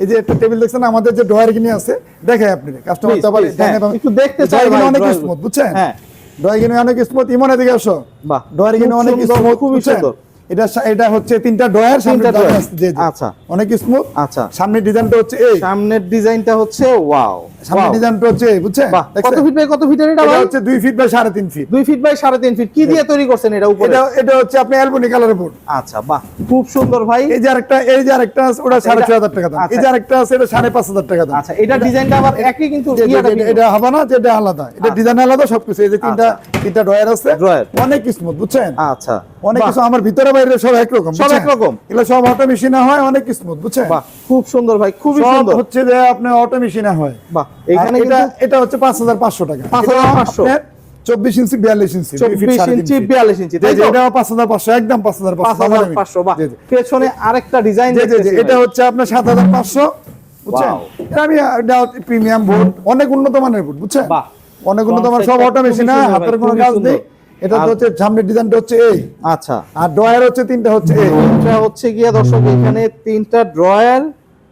এই যে একটা টেবিল দেখছেন আমাদের যে ড্রয়ার কিনে আছে দেখেন আপনি কাস্টমার হ্যাঁ, একটু দেখতে চাই অনেক স্মুথ। বুঝছেন হ্যাঁ। ড্রয়ার কিনে অনেক স্মুথ ইমন এদিকে আসো বাহ, ড্রয়ার কিনে অনেক স্মুথ খুবই সুন্দর। এটা এটা হচ্ছে তিনটা ড্রয়ার সামনে তিনটা। আচ্ছা। অনেক স্মুথ আচ্ছা সামনের ডিজাইনটা হচ্ছে এই সামনের ডিজাইনটা হচ্ছে ওয়াও সামনে ডিজাইনটা হচ্ছে এই কত ফিট বাই কত ফিটের এটা এটা ভাই? হচ্ছে দুই ফিট বাই সাড়ে তিন ফিট দুই ফিট বাই সাড়ে তিন ফিট কি দিয়ে তৈরি করছেন এটা উপরে? এটা এটা হচ্ছে আপনি অ্যালবনি কালারের বোর্ড আচ্ছা বাহ খুব সুন্দর ভাই। এই যে আরেকটা এই যে আরেকটা আছে ওটা সাড়ে এটা- ছয় হাজার টাকা দাম। এই আচ্ছা। যে আরেকটা আছে এটা সাড়ে পাঁচ হাজার টাকা দাম। আচ্ছা এটা ডিজাইনটা আবার একই কিন্তু যে- যে- ইয়েটা যে- ভিন্ন। এটা হবে না যেটা আলাদা। এটা ডিজাইন আলাদা সবকিছু। এই যে তিনটা তিনটা ড্রয়ার আছে। Drawer। অনেক স্মুথ বুঝছেন? আচ্ছা। অনেক কিছু আমার ভিতরে বাইরে সব একরকম সব একরকম? এগুলো সব অটো মেশিনে হয় অনেক স্মুথ বুঝছেন? বাহ খুব সুন্দর ভাই খুবই সব সুন্দর। হচ্ছে যে আপনার অটো মেশিনে হয়। বাহ। এখানে এটা এটা হচ্ছে পাঁচ হাজার পাঁচশো টাকা। 5,500 চব্বিশ ইঞ্চি বিয়াল্লিশ ইঞ্চি চব্বিশ ইঞ্চি। বিয়াল্লিশ ইঞ্চি পাঁচ হাজার পাঁচশো একদম পাঁচ হাজার পাঁচ পাঁচশো। পেছনে আরেকটা ডিজাইন এটা হচ্ছে আপনার সাত হাজার পাঁচশো বুঝছেন? এটা আমি প্রিমিয়াম বোর্ড অনেক উন্নত মানের বোর্ড বুঝছেন? বাহ। অনেক উন্নত মানের সব অটো মেশিন হাতের কোনো কাজ নেই। এটা তো হচ্ছে সামনের ডিজাইনটা হচ্ছে এই। আচ্ছা। আর ড্রয়ার হচ্ছে তিনটা হচ্ছে এই। এটা হচ্ছে গিয়ে দর্শক এখানে তিনটা ড্রয়ার।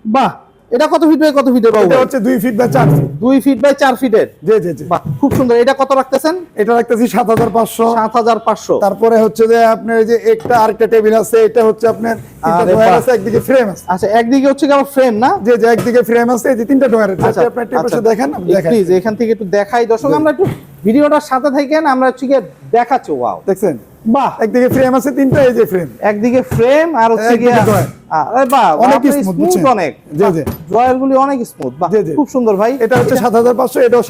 বাহ। এটা কত ফিট বাই কত ফিটের বাবু এটা হচ্ছে দুই ফিট বা চার ফিট দুই ফিট বাই চার ফিটের জি জি জি। বাহ খুব সুন্দর। এটা কত রাখতেছেন? এটা রাখতেছি সাত হাজার পাঁচশো। সাত হাজার পাঁচশো। তারপরে হচ্ছে যে আপনার এই যে একটা আরেকটা টেবিল আছে এটা হচ্ছে আপনার তিনটা আরে আছে একদিকে ফ্রেম আছে। আচ্ছা একদিকে হচ্ছে কি আমার ফ্রেম না? যে যে একদিকে ফ্রেম আছে এই যে তিনটা ড্রয়ার আছে। আচ্ছা, আপনার টেবিল আচ্ছা। দেখেন আমি দেখাই। প্লিজ এখান থেকে একটু দেখাই। দর্শক আমরা একটু ভিডিওটার সাথে থাকেন আমরা হচ্ছে দেখাচ্ছি। ওয়াও দেখছেন? বাহ। একদিকে ফ্রেম আছে তিনটা এই যে ফ্রেম একদিকে ফ্রেম আর হচ্ছে একদিকে আরে বাহ অনেক অনেক স্মুথ অনেক। জি, জি। ড্রয়ার গুলি অনেক স্মুথ বাহ জি, জি। খুব সুন্দর ভাই। এটা হচ্ছে এটাও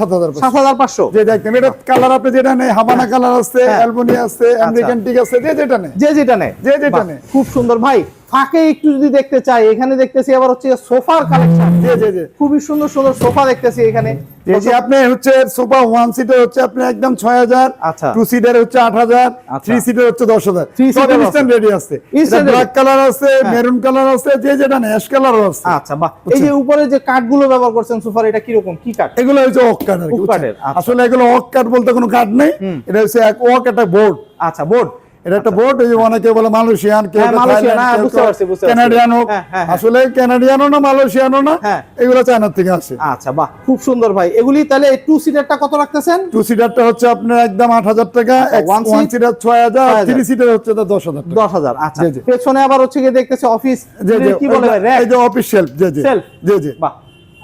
যে এটা কালার আপনি যেটা নেই হাবানা কালার আছে হ্যাঁ। অ্যালবনি আছে আমেরিকান টিক আছে যে যেটা নেই যে যেটা যে যেটা নেই খুব সুন্দর ভাই। ফাঁকে একটু যদি দেখতে চাই এখানে দেখতেছি আবার হচ্ছে সোফার কালেকশন খুবই সুন্দর সুন্দর সোফা দেখতেছি এখানে। এই যে আপনি হচ্ছে সোফা ওয়ান সিটার হচ্ছে আপনি একদম ছয় হাজার আচ্ছা। টু সিটার হচ্ছে আট হাজার আচ্ছা। থ্রি সিটার হচ্ছে ইনস্ট্যান্ট রেডি আছে। ব্ল্যাক কালার আছে হ্যাঁ। মেরুন কালার আছে যে যেটা নেই অ্যাশ কালারও আছে। আচ্ছা বাহ। এই যে উপরে যে কাঠগুলো ব্যবহার করছেন সোফার এটা কীরকম? কি কাঠ এগুলো হচ্ছে ওক কাঠ কি আচ্ছা। আসলে এগুলো ওক কাঠ বলতে কোনো কাঠ নেই। এটা হচ্ছে এক ওক একটা বোর্ড আচ্ছা বোর্ড এটা একটা বোর্ড যে অনেকে বলে মালয়েশিয়ান কেউ মালয়েশিয়ান, হ্যাঁ। কানাডিয়ানও হ্যাঁ, হ্যাঁ। আসলে কানাডিয়ানও না মালয়েশিয়ানও না। এগুলো চায়নার থেকে আসে আচ্ছা বাহ খুব সুন্দর ভাই এগুলি তাহলে টু সিটারটা কত রাখতেছেন টু সিটারটা হচ্ছে আপনার একদম আট হাজার টাকা আচ্ছা, ওয়ান সিটার ছয় হাজার 6,000 থ্রি সিটার হচ্ছে দশ হাজার দশ হাজার আচ্ছা। পেছনে আবার হচ্ছে গিয়ে দেখতেছে অফিস জি জি কি বলে ওই এই যে অফিস শেলফ জি জি Shelf? জি জি বাহ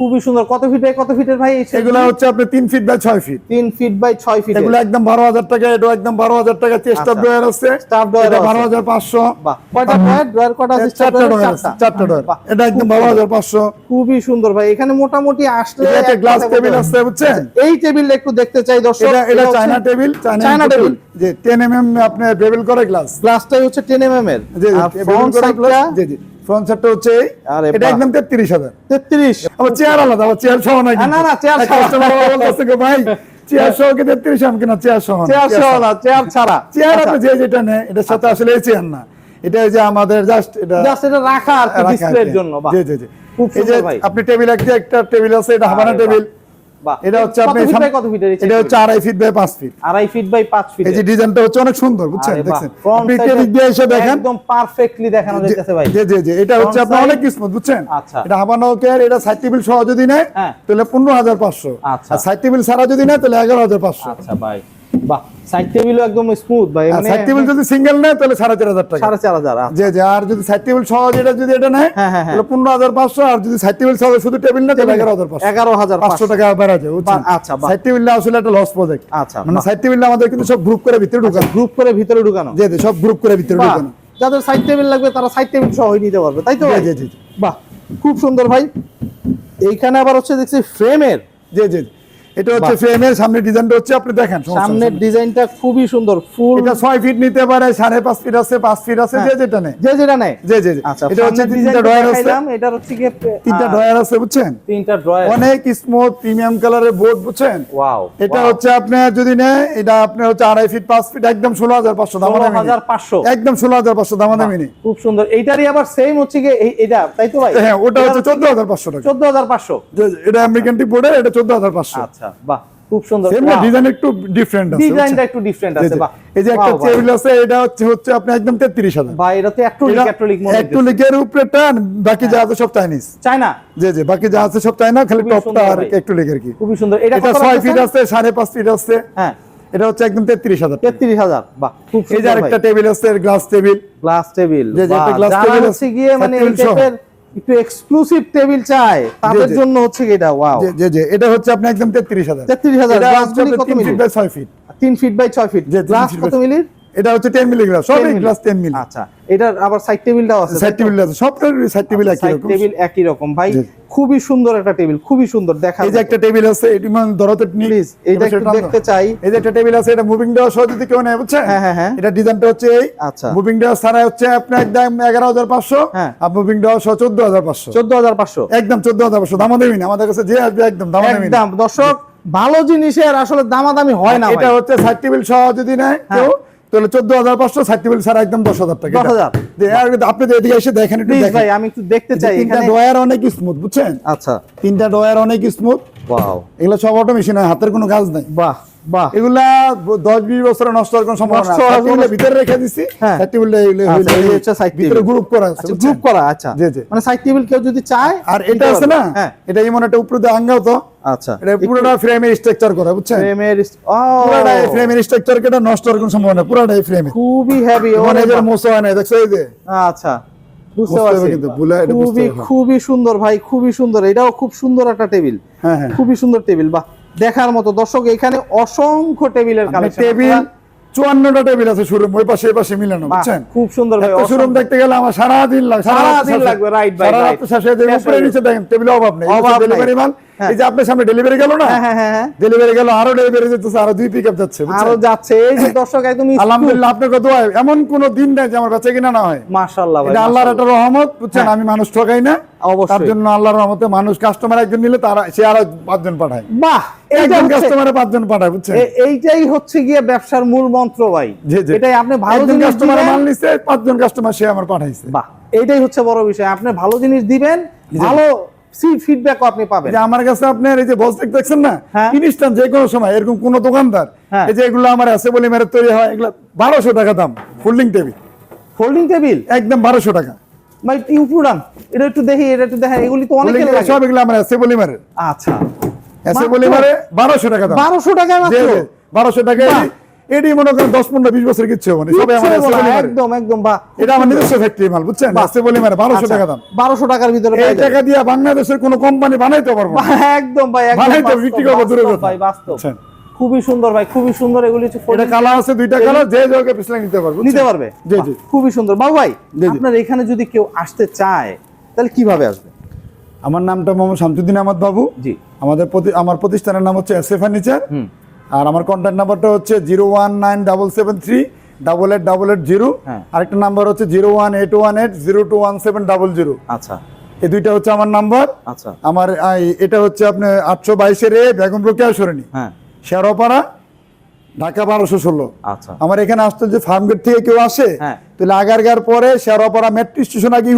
খুবই সুন্দর। কত ফিট বাই কত ফিটের ভাই এগুলো হচ্ছে আপনি তিন ফিট বাই ছয় ফিট তিন ফিট বাই ছয় ফিট এগুলো একদম বারো হাজার টাকা এটা একদম বারো হাজার টাকা। চেস্ট আচ্ছা। ড্রয়ার আছে। বারো হাজার পাঁচশো। বাহ কয়টা ড্রয়ার? ড্রয়ার আছে? চারটা ড্রয়ার চারটা। ড্রয়ার। এটা একদম খুব বারো সুন্দর। হাজার পাঁচশো। খুবই সুন্দর ভাই। এখানে মোটামুটি আসলে একটা গ্লাস টেবিল আছে বুঝছেন? এই টেবিল একটু দেখতে চাই দর্শক। এটা এটা চায়না টেবিল চায়না টেবিল যে টেন এম এম আপনার বেবিল করে গ্লাস গ্লাসটাই হচ্ছে 10 এমএম এর। জি আর জি। ফ্রন্ট সাইডটা জি জি ফ্রন্ট সাইডটা হচ্ছে এটা একদম তেত্রিশ হাজার। 33 আবার চেয়ার আলাদা আবার চেয়ার সহ নাই না, না, chair সহ। বলতেছে গো ভাই চেয়ার সহ কি তেত্রিশ আমি কিনা? চেয়ার সহ চেয়ার সহ সহ। না চেয়ার ছাড়া। চেয়ার আচ্ছা, আপনি যে যেটা নেয় এটার সাথে আসলে চেয়ার না। এটা যে আমাদের জাস্ট এটা just এটা রাখা আর ডিসপ্লের জন্য বাহ। জি জি জি। এই যে আপনি টেবিল একটা একটা টেবিল আছে এটা হাবানা টেবিল এটা হচ্ছে আপনি ফিট সাম- বাই কত ফিটের এটা হচ্ছে আড়াই ফিট বাই পাঁচ ফিট আড়াই ফিট বাই 5 ফিট এই যে ডিজাইনটা হচ্ছে অনেক সুন্দর বুঝছেন? দেখছেন? আপনি side দিয়ে এসে দেখেন? একদম পারফেক্টলি দেখানো জি ভাই। জি, জি জি এটা হচ্ছে Front আপনার অনেক কিসমত বুঝছেন? আচ্ছা। এটা হাবানা এটা সাইড টেবিল সহ যদি নেয় হ্যাঁ। তাহলে পনেরো হাজার পাঁচশো। আচ্ছা। আর সাইড টেবিল ছাড়া যদি নেয় তাহলে এগারো হাজার পাঁচশো। আচ্ছা ভাই। বাহ সাইড টেবিলও একদম স্মুথ ভাই মানে সাইড টেবিল যদি সিঙ্গেল নেয় তাহলে সাড়ে চার হাজার টাকা। সাড়ে চার হাজার আচ্ছা। জি জি আর যদি সাইড টেবিল সহ যেটা যদি এটা নেয় হ্যাঁ, হ্যাঁ, হ্যাঁ। তাহলে আর যদি সাইড টেবিল সহ শুধু টেবিল তাহলে টাকা বেড়া যায় আচ্ছা, সাইড টেবিলটা আসলে একটা লস প্রজেক্ট আচ্ছা, মানে সাইড টেবিলটা আমাদের কিন্তু সব গ্রুপ করে ভিতরে ঢুকানো। গ্রুপ করে ভিতরে ঢুকানো। জি সব গ্রুপ করে ভিতরে ঢুকানো। যাদের সাইড টেবিল লাগবে তারা সাইড টেবিল সহ নিতে পারবে তাই তো জি? জি। বাহ খুব সুন্দর ভাই। এইখানে আবার হচ্ছে দেখছি ফ্রেমের জি জি। এটা হচ্ছে ফ্রেমের সামনে ডিজাইনটা হচ্ছে আপনি দেখেন সামনের ডিজাইনটা খুবই সুন্দর ফুল এটা ছয় ফিট নিতে পারে সাড়ে পাঁচ ফিট আছে পাঁচ ফিট আছে যে যেটা নেই যে যেটা নেয়। আচ্ছা এটা হচ্ছে তিনটা ড্রয়ার আছে। এটা হচ্ছে কি তিনটা ড্রয়ার আছে বুঝছেন? তিনটা ড্রয়ার অনেক স্মুথ প্রিমিয়াম কালারের বোর্ড বুঝছেন? ওয়াও এটা হচ্ছে আপনার যদি নেয় এটা আপনার হচ্ছে আড়াই ফিট পাঁচ ফিট একদম ষোলো হাজার পাঁচশো দাম হাজার পাঁচশো। একদম ষোলো হাজার পাঁচশো দাম খুব সুন্দর। এইটারই আবার সেম হচ্ছে কি এই- এটা তাই তো ভাই? হ্যাঁ ওটা হচ্ছে চোদ্দ হাজার পাঁচশো টাকা। চোদ্দ হাজার পাঁচশো। জি, জি, এটা আমেরিকান টি বোর্ডের এটা চোদ্দ হাজার পাঁচশো। আচ্ছা বাহ খুব সুন্দর। ডিজাইন একটু ডিফারেন্ট আছে ডিজাইনটা একটু ডিফারেন্ট আছে বাহ এই যে একটা. টেবিল আছে এটা হচ্ছে হচ্ছে আপনি একদম 33000 ভাই এটা তো অ্যাক্টোলিক অ্যাক্টোলিক মনে একটু লিকের উপরে টান বাকি যা আছে সব চাইনিজ চাই না জি জি বাকি যা আছে সব চাইনা খালি টপটা আর ভাই। একটু লিকের কি। খুবই সুন্দর। এটা এটা কত 6 ফিট আছে 5.5 ফিট আছে। হ্যাঁ। এটা হচ্ছে একদম 33000 তেত্রিশ হাজার বাহ খুব এই যে আরেকটা টেবিল আছে গ্লাস টেবিল গ্লাস টেবিল যে একটা glass table আছে, গিয়ে মানে এই টাইপের একটু এক্সক্লুসিভ টেবিল চাই। তাদের জন্য হচ্ছে কি এটা? ওয়াও জি জি এটা হচ্ছে আপনি একদম 33000 33000 এটা গ্লাস কত 3 মিলি? ফিট বাই 6 ফিট তিন ফিট বাই ছয় ফিট জি, তিন গ্লাস কত মিলির? এটা হচ্ছে 10 মিলি গ্লাস সব 10 মিলি। গ্লাস 10 মিলি আচ্ছা এটার আবার সাইড টেবিলটাও আছে সাইড টেবিল আছে সব সাইড টেবিল একই রকম। টেবিল একই রকম। ভাই খুবই সুন্দর একটা টেবিল খুবই সুন্দর দেখা এই যে একটা টেবিল আছে এটি মানে ধরো তো নি প্লিজ এইটা একটু দেখতে চাই। এই যে একটা টেবিল আছে এটা মুভিং দেওয়া সহ যদি কেউ নেয় বুঝছেন? হ্যাঁ, হ্যাঁ, হ্যাঁ। এটা ডিজাইনটা হচ্ছে এই। আচ্ছা। মুভিং দেওয়া ছাড়া হচ্ছে আপনার একদম এগারো হাজার পাঁচশো হ্যাঁ। আর মুভিং দেওয়া সহ চোদ্দ হাজার পাঁচশো। চোদ্দ হাজার পাঁচশো। একদম চোদ্দ হাজার পাঁচশো দামা দেবি না আমাদের কাছে যে আসবে একদম দামা দেবি না। একদম দর্শক ভালো জিনিসের আসলে দামাদামি হয় না এটা হচ্ছে সাইড টেবিল সহ যদি নেয় কেউ তাহলে চোদ্দ হাজার পাঁচশো টেবিল ছাড়া একদম দশ হাজার টাকা। 10,000 যে আপনি যে এদিকে এসে দেখেন একটু দেখেন। ভাই আমি একটু দেখতে চাই তিনটা ডয়ার অনেক স্মুথ বুঝছেন? আচ্ছা। তিনটা ডয়ার অনেক স্মুথ ওয়াও এগুলো সব অটো মেশিন হয় হাতের কোনো কাজ নাই। বাহ বাহ। এগুলা দশ বিশ বছরে নষ্ট হওয়ার কোনো সম্ভাবনা নষ্ট নাই। হওয়ার সাইড টেবিলের কোনো- ভিতরে রেখে দিছি। সাইড টেবিলে এগুলো হইলো- এই হচ্ছে side ভিতরে গ্রুপ করা আছে গ্রুপ করা আচ্ছা। জি, জি। মানে সাইড টেবিল কেউ যদি চায় আর এটা আছে না? হ্যাঁ। এটা এমন একটা উপরে দিয়ে আঙ্গাও তো। আচ্ছা। এটা পুরোটা ফ্রেমের স্ট্রাকচার করা বুঝছেন? ফ্রেমের ও। পুরোটা ফ্রেমের স্ট্রাকচার কেটা নষ্ট হওয়ার কোনো সম্ভাবনা নাই, পুরোটাই ফ্রেমে খুবই হেভি মানে মোসো হয় না দেখছ এই যে? আচ্ছা। বুঝতে বুঝতে পারছি। কিন্তু, ভুলে এটা বুঝতে খুবই খুবই সুন্দর ভাই খুবই সুন্দর। এটাও খুব সুন্দর একটা টেবিল। হ্যাঁ হ্যাঁ। খুবই সুন্দর টেবিল বাহ দেখার মতো। দর্শক এখানে অসংখ্য টেবিলের টেবিল চুয়ান্নটা টেবিল আছে শোরুম ওই পাশে এই পাশে মিলানো বুঝছেন? খুব সুন্দর ভাই শোরুম দেখতে গেলে আমার সারা দিন লাগবে লাগবে, right. শেষে উপরে নিচে দেখেন টেবিলে অভাব নেই ডেলিভারি মাল। এই যে আপনার সামনে ডেলিভারি গেল না? হ্যাঁ হ্যাঁ হ্যাঁ হ্যাঁ। ডেলিভারি গেল আরও ডেলিভারি যেতেছে আরও দুই পিক আপ যাচ্ছে আরও যাচ্ছে এই যে দর্শক একদম আলহামদুলিল্লাহ আপনার হয় এমন কোন দিন নাই যে আমার বেচা কিনা না হয়। মাশাআল্লাহ ভাই এটা আল্লাহর একটা রহমত বুঝছেন? হ্যাঁ। আমি মানুষ ঠকাই না। তার জন্য আল্লাহর রহমতে মানুষ কাস্টমার একজন নিলে তারা সে আরও পাঁচজন পাঠায়। বাহ একজন কাস্টমারে পাঁচজন পাঠায় বুঝছেন? এইটাই হচ্ছে গিয়ে ব্যবসার মূল মন্ত্র ভাই। এটাই আপনি ভালো জিনিস কাস্টমার মাল নিচ্ছে পাঁচজন কাস্টমার সে আমার পাঠাইছে। বাহ এইটাই হচ্ছে বড় বিষয়। আপনি ভালো জিনিস দিবেন ভালো ফিডব্যাকও আপনি পাবেন। যে আমার কাছে আপনার এই যে বস দেখছেন না। ইনস্ট্যান্ট যে কোনো সময় এরকম কোন দোকানদার। এই যে এগুলো আমার আছে বলে মেরে তৈরি হয় এগুলো বারোশো টাকা দাম ফোল্ডিং টেবিল ফোল্ডিং টেবিল একদম বারোশো টাকা। ভাই ইউপুরান এটা একটু দেখি এটা একটু দেখেন এগুলি তো অনেক Folding সব এগুলো আমার আছে বলে মেরে। আচ্ছা। আছে বলে মেরে বারোশো টাকা দাম। বারোশো টাকা। এটি মনে করেন দশ পনেরো বিশ বছর কিচ্ছু হবে সবাই আমার। একদম একদম এটা আমার নিজস্ব ফ্যাক্টরি মাল বুঝছেন? বলে মেরে বারোশো টাকা দাম। বারোশো টাকার ভিতরে এই টাকা দিয়ে বাংলাদেশের কোনো কোম্পানি বানাইতে পারব একদম ভাই বানাইতে বিক্রি করব। ভাই বাস্তব। বুঝছেন? খুবই সুন্দর ভাই খুবই সুন্দর এগুলি হচ্ছে এটা কালার আছে দুইটা কালার যে যোগে পিছলে নিতে পারব নিতে পারবে? জি জি। খুবই সুন্দর। বাবু ভাই। আপনার এখানে যদি কেউ আসতে চায় তাহলে কীভাবে আসবে? আমার নামটা মোহাম্মদ শামসুদ্দিন আহমদ বাবু। জি। আমাদের প্রতি- আমার প্রতিষ্ঠানের নাম হচ্ছে এস এ ফার্নিচার হুম। আর আমার কন্ট্যাক্ট নাম্বারটা হচ্ছে zero one nine double seven three double eight double eight zero. আরেকটা নাম্বার হচ্ছে zero one eight one eight zero two one seven double zero আচ্ছা। এই দুইটা হচ্ছে আমার নাম্বার আচ্ছা। আমার এটা হচ্ছে আপনি আটশো বাইশের এ বেগম রোকেয়া সরণি হ্যাঁ। শেরোপাড়া ঢাকা বারোশো ষোলো। আচ্ছা। আমার এখানে আসতে যে ফার্ম গেট থেকে কেউ আসে হ্যাঁ। তাহলে আগারগার পরে মেট্রো স্টেশন আগে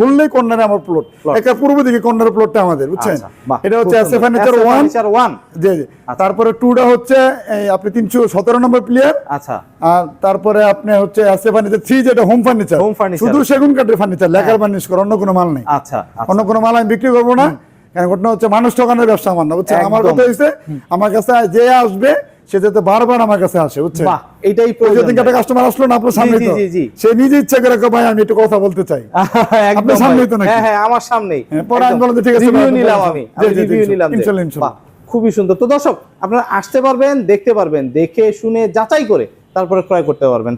ঘুরলেই আমার প্লট একটা পূর্ব দিকে কর্নার প্লটটা আমাদের বুঝছেন? আচ্ছা, এটা হচ্ছে এস এ ফার্নিচার ওয়ান জি জি। আচ্ছা। তারপরে টুটা হচ্ছে আপনি তিনশো সতেরো নম্বর প্লেয়ার আচ্ছা। আর তারপরে আপনি হচ্ছে এসে ফার্নিচার থ্রি যেটা হোম ফার্নিচার হোম furniture। শুধু সেগুন কাঠের ফার্নিচার লেখার ফার্নিশ করে অন্য কোনো মাল নেই। আচ্ছা আচ্ছা। অন্য কোনো মাল আমি বিক্রি করব না। কারণ ঘটনা হচ্ছে মানুষ ঠকানোর ব্যবসা আমার না বুঝছেন? আমার কথা হচ্ছে আমার কাছে যে আসবে সে যাতে বারবার আমার কাছে আসে বুঝছেন? এটাই প্রয়োজন একটা কাস্টমার আসলো না আপনার সামনে জি, তো। জি, জি। সে নিজে ইচ্ছা করে ভাই আমি একটু কথা বলতে চাই। একদম আপনার সামনেই তো নাকি? হ্যাঁ হ্যাঁ আমার সামনেই। হ্যাঁ, পরে আমি ঠিক আছে, রিভিউ নিলাম আমি। রিভিউ নিলাম ইনশাআল্লাহ ইনশাল্লাহ। খুবই সুন্দর। তো দর্শক আপনারা আসতে পারবেন দেখতে পারবেন দেখে শুনে যাচাই করে তারপরে ক্রয় করতে পারবেন।